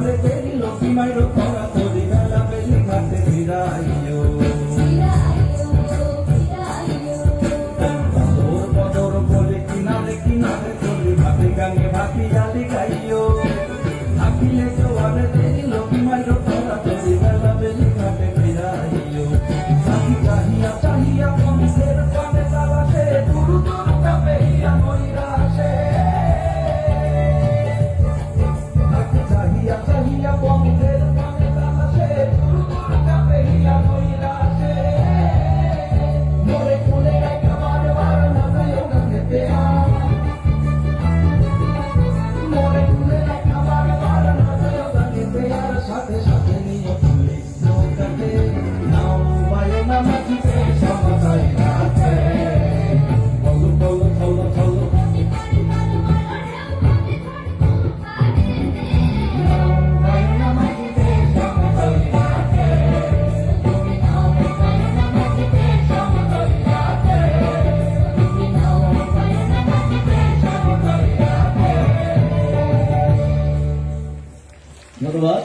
Abre, y los y la. ধন্যবাদ।